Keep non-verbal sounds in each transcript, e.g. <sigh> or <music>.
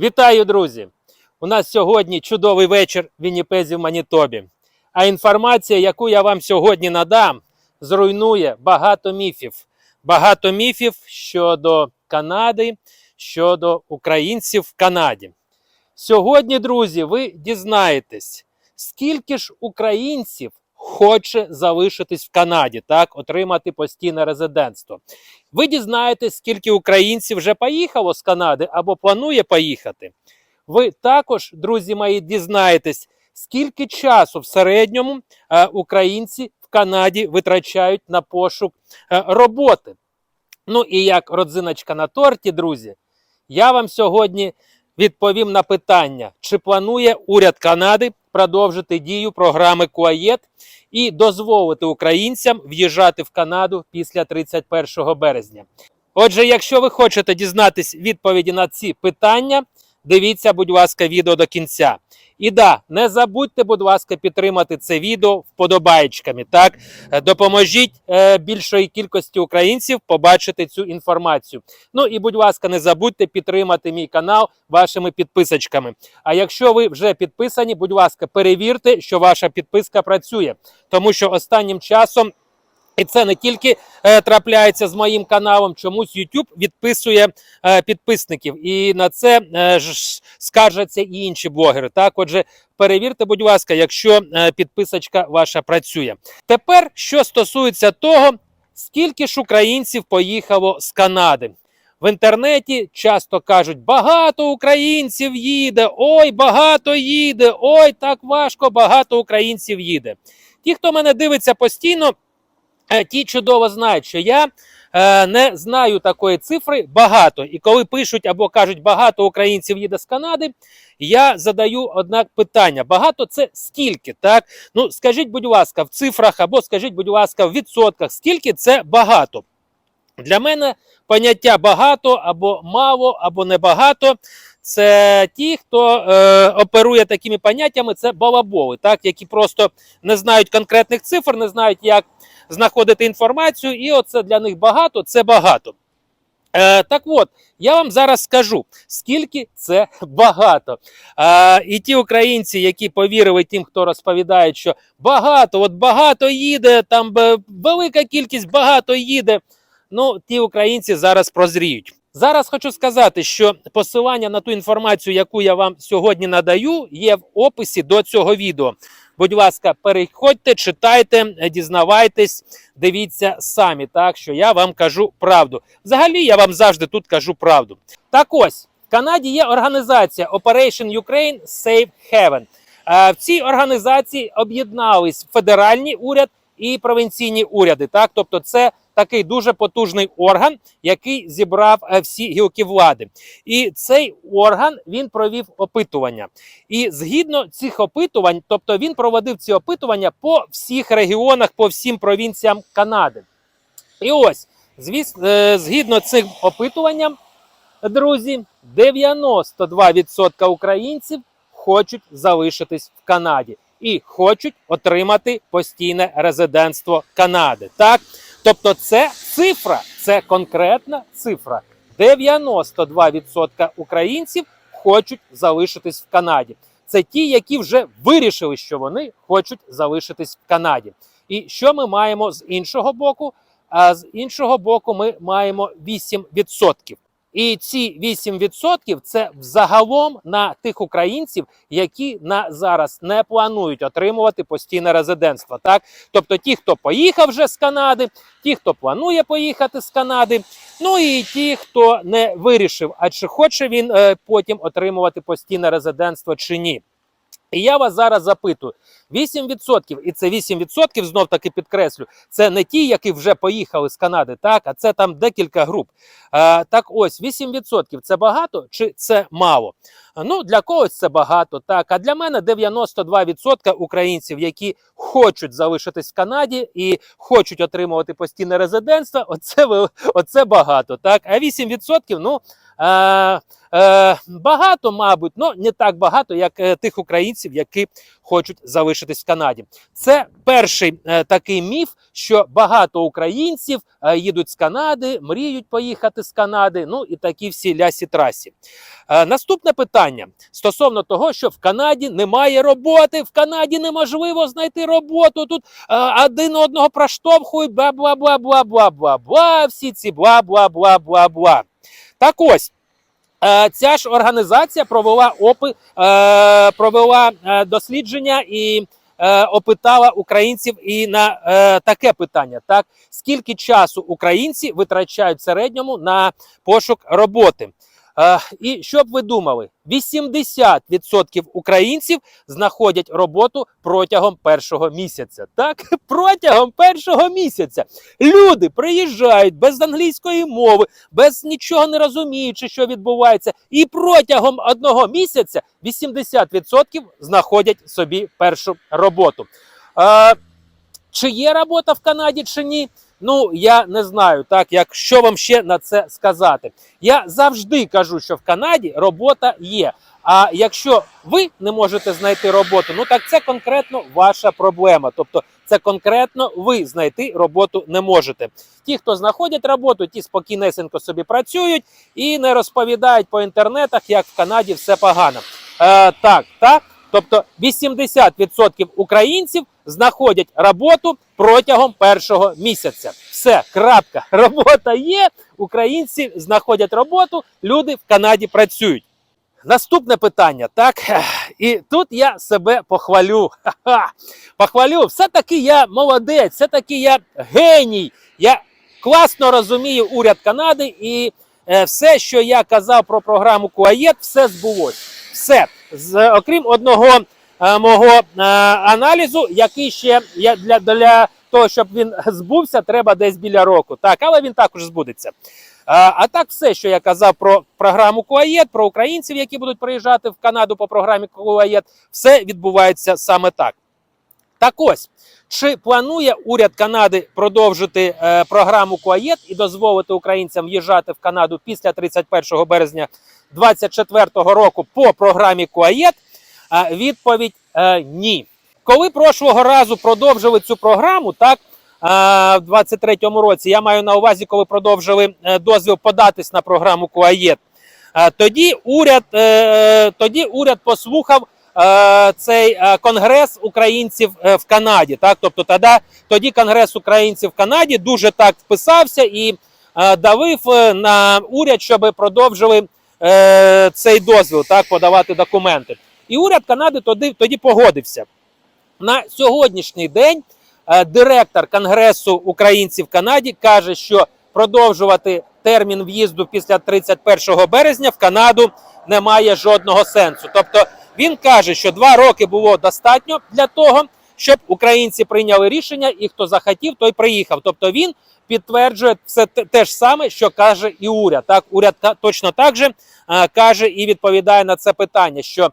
Вітаю, друзі! У нас сьогодні чудовий вечір в Вінніпезі в Манітобі. А інформація, яку я вам сьогодні надам, зруйнує багато міфів. Багато міфів щодо Канади, щодо українців в Канаді. Сьогодні, друзі, ви дізнаєтесь, скільки ж українців хоче залишитись в Канаді, так, отримати постійне резидентство. Ви дізнаєтесь, скільки українців вже поїхало з Канади або планує поїхати. Ви також, друзі мої, дізнаєтесь, скільки часу в середньому е, українці в Канаді витрачають на пошук е, роботи. Ну і як родзиночка на торті, друзі, я вам сьогодні відповім на питання, чи планує уряд Канади продовжити дію програми КУАЄТ і дозволити українцям в'їжджати в Канаду після 31 березня. Отже, якщо ви хочете дізнатись відповіді на ці питання, дивіться, будь ласка, відео до кінця. І да, не забудьте, будь ласка, підтримати це відео вподобаєчками. Так, допоможіть е, більшої кількості українців побачити цю інформацію. Ну і будь ласка, не забудьте підтримати мій канал вашими підписочками. А якщо ви вже підписані, будь ласка, перевірте, що ваша підписка працює, тому що останнім часом. І це не тільки е, трапляється з моїм каналом, чомусь YouTube відписує е, підписників, і на це е, ж скаржаться і інші блогери. Так, отже, перевірте, будь ласка, якщо е, підписочка ваша працює. Тепер, що стосується того, скільки ж українців поїхало з Канади. В інтернеті часто кажуть, багато українців їде, ой, багато їде, ой, так важко, багато українців їде. Ті, хто мене дивиться постійно, ті чудово знають, що я е, не знаю такої цифри багато. І коли пишуть або кажуть, багато українців їде з Канади, я задаю однак питання: багато це скільки? Так, ну скажіть, будь ласка, в цифрах або скажіть, будь ласка, в відсотках, скільки це багато? Для мене поняття багато або мало, або небагато. Це ті, хто е, оперує такими поняттями, це балаболи, так, які просто не знають конкретних цифр, не знають, як знаходити інформацію, і оце для них багато, це багато. Е, так от, я вам зараз скажу, скільки це багато. Е, і ті українці, які повірили тим, хто розповідає, що багато, от багато їде, там велика кількість багато їде. Ну, ті українці зараз прозріють. Зараз хочу сказати, що посилання на ту інформацію, яку я вам сьогодні надаю, є в описі до цього відео. Будь ласка, переходьте, читайте, дізнавайтесь, дивіться самі, так що я вам кажу правду. Взагалі, я вам завжди тут кажу правду. Так ось в Канаді є організація Operation Ukraine Safe Haven. Е, В цій організації об'єднались федеральний уряд і провінційні уряди. Так, тобто, це такий дуже потужний орган, який зібрав е, всі гілки влади. І цей орган він провів опитування. І згідно цих опитувань, тобто він проводив ці опитування по всіх регіонах, по всім провінціям Канади. І ось, звісно, е, згідно цим опитуванням, друзі, 92% українців хочуть залишитись в Канаді і хочуть отримати постійне резидентство Канади. Так, тобто, це цифра, це конкретна цифра. 92% українців хочуть залишитись в Канаді. Це ті, які вже вирішили, що вони хочуть залишитись в Канаді. І що ми маємо з іншого боку? А з іншого боку, ми маємо 8%. І ці 8% це взагалом на тих українців, які на зараз не планують отримувати постійне резидентство. Так, тобто ті, хто поїхав вже з Канади, ті, хто планує поїхати з Канади, ну і ті, хто не вирішив, а чи хоче він е, потім отримувати постійне резидентство чи ні. І я вас зараз запитую: 8%, і це 8% знов таки підкреслю. Це не ті, які вже поїхали з Канади, так, а це там декілька груп. Е, так ось 8% це багато чи це мало? Ну, для когось це багато, так. А для мене 92% українців, які хочуть залишитись в Канаді і хочуть отримувати постійне резидентство, оце, оце багато. Так? А 8%, ну. Е, е, багато, мабуть, але не так багато, як е, тих українців, які хочуть залишитись в Канаді. Це перший е, такий міф, що багато українців е, їдуть з Канади, мріють поїхати з Канади. Ну і такі всі лясі трасі. Е, наступне питання стосовно того, що в Канаді немає роботи, в Канаді неможливо знайти роботу. Тут е, один одного проштовхують, бла бла бла бла бла бла бла. Всі ці бла бла бла бла бла. Так ось. е, Ця ж організація провела опи, е, провела дослідження і опитала українців і на таке питання: так скільки часу українці витрачають в середньому на пошук роботи? Е, і що б ви думали? 80% українців знаходять роботу протягом першого місяця. Так, <laughs> протягом першого місяця люди приїжджають без англійської мови, без нічого не розуміючи, що відбувається, і протягом одного місяця 80% знаходять собі першу роботу. Е, чи є робота в Канаді, чи ні? Ну я не знаю, так як що вам ще на це сказати. Я завжди кажу, що в Канаді робота є. А якщо ви не можете знайти роботу, ну так це конкретно ваша проблема. Тобто, це конкретно ви знайти роботу не можете. Ті, хто знаходять роботу, ті спокійнесенько собі працюють і не розповідають по інтернетах, як в Канаді все погано. Е, так, так. Тобто 80% українців знаходять роботу протягом першого місяця. Все, крапка. <laughs> Робота є. Українці знаходять роботу, люди в Канаді працюють. Наступне питання, так? І тут я себе похвалю. Ха-ха. Похвалю, все-таки я молодець, все-таки я геній. Я класно розумію уряд Канади, і е, все, що я казав про програму Куаєт, все збулось. Все. З, окрім одного мого е, аналізу, який ще для, для того, щоб він збувся, треба десь біля року. Так, але він також збудеться. А, а так, все, що я казав про програму Куаєт, про українців, які будуть приїжджати в Канаду по програмі Куаєт, все відбувається саме так. Так ось, чи планує уряд Канади продовжити е, програму Куаєт і дозволити українцям в'їжджати в Канаду після 31 березня 2024 року по програмі Куаєт? Відповідь е, ні. Коли прошлого разу продовжили цю програму, так е, в 23-му році, я маю на увазі, коли продовжили е, дозвіл податись на програму Куаєт, тоді уряд, тоді уряд послухав цей конгрес українців в Канаді. Так, тобто тоді, тоді конгрес українців в Канаді дуже так вписався і давив на уряд, щоб продовжили цей дозвіл, так подавати документи. І уряд Канади тоді, тоді погодився. На сьогоднішній день е, директор Конгресу українців в Канаді каже, що продовжувати термін в'їзду після 31 березня в Канаду немає жодного сенсу. Тобто він каже, що два роки було достатньо для того, щоб українці прийняли рішення, і хто захотів, той приїхав. Тобто він підтверджує все те, ж саме, що каже і уряд. Так, уряд точно так же е, каже і відповідає на це питання, що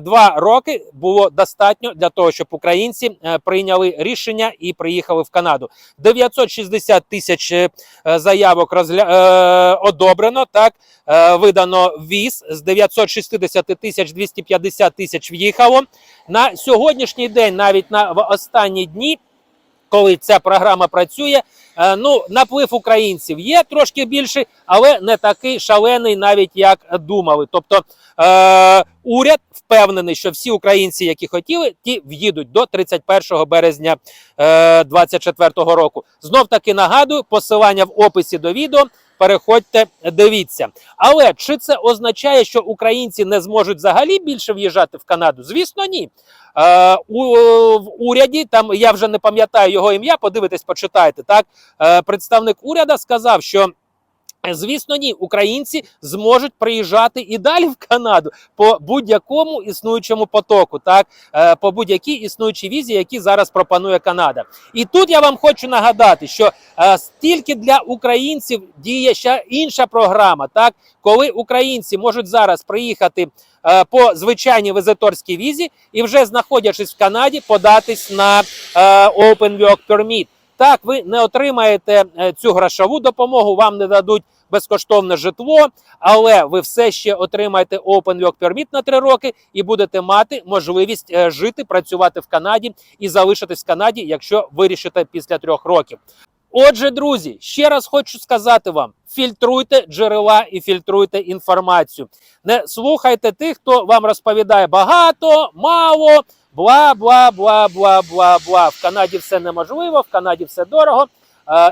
два роки було достатньо для того, щоб українці е, прийняли рішення і приїхали в Канаду. 960 тисяч е, заявок розгля... е, одобрено. Так е, видано віз з 960 тисяч 250 тисяч в'їхало. На сьогоднішній день, навіть на останні дні, коли ця програма працює, е, ну наплив українців є трошки більший, але не такий шалений, навіть як думали. Тобто е, уряд впевнений, що всі українці, які хотіли, ті в'їдуть до 31 березня е, 24 року. Знов таки нагадую, посилання в описі до відео. Переходьте, дивіться. Але чи це означає, що українці не зможуть взагалі більше в'їжджати в Канаду? Звісно, ні. Е, у, в уряді там я вже не пам'ятаю його ім'я. Подивитесь, почитайте. Так, е, представник уряду сказав, що Звісно, ні, українці зможуть приїжджати і далі в Канаду по будь-якому існуючому потоку, так е, по будь-якій існуючій візі, які зараз пропонує Канада. І тут я вам хочу нагадати, що е, стільки для українців діє ще інша програма, так коли українці можуть зараз приїхати е, по звичайній візиторській візі і вже знаходячись в Канаді, податись на е, Open Work Permit. Так, ви не отримаєте е, цю грошову допомогу, вам не дадуть безкоштовне житло, але ви все ще отримаєте Open Work Permit на 3 роки і будете мати можливість е, жити, працювати в Канаді і залишитись в Канаді, якщо вирішите після трьох років. Отже, друзі, ще раз хочу сказати вам: фільтруйте джерела і фільтруйте інформацію. Не слухайте тих, хто вам розповідає багато, мало, бла, бла, бла, бла, бла, бла. В Канаді все неможливо, в Канаді все дорого,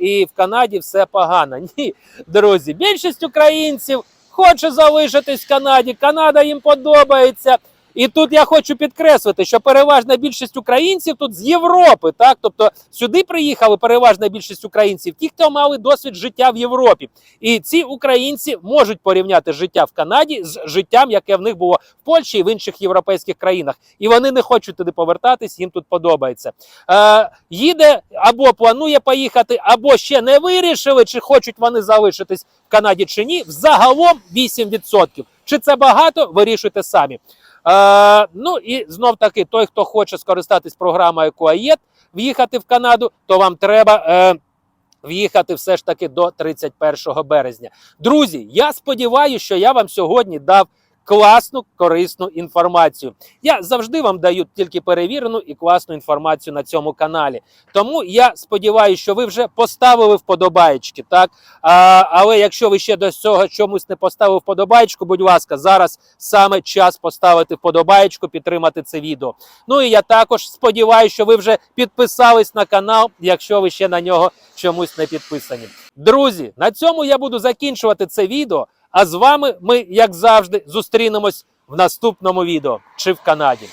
і в Канаді все погано. <laughs> Ні, друзі, більшість українців хоче залишитись в Канаді. Канада їм подобається. І тут я хочу підкреслити, що переважна більшість українців тут з Європи, так тобто сюди приїхали переважна більшість українців, ті, хто мали досвід життя в Європі, і ці українці можуть порівняти життя в Канаді з життям, яке в них було в Польщі і в інших європейських країнах. І вони не хочуть туди повертатись, їм тут подобається. Е, їде або планує поїхати, або ще не вирішили, чи хочуть вони залишитись в Канаді чи ні. Взагалом 8%. Чи це багато? Вирішуйте самі. Е, ну і знов таки, той, хто хоче скористатись програмою Куаєт, в'їхати в Канаду, то вам треба. Е, В'їхати все ж таки до 31 березня. Друзі, я сподіваюся, що я вам сьогодні дав класну корисну інформацію. Я завжди вам даю тільки перевірену і класну інформацію на цьому каналі. Тому я сподіваюся, що ви вже поставили вподобаєчки, так? А, але якщо ви ще до цього чомусь не поставили вподобаєчку, будь ласка, зараз саме час поставити вподобаєчку, підтримати це відео. Ну і я також сподіваюся, що ви вже підписались на канал, якщо ви ще на нього чомусь не підписані. Друзі, на цьому я буду закінчувати це відео. А з вами ми, як завжди, зустрінемось в наступному відео чи в Канаді.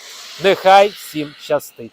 Нехай всім щастить!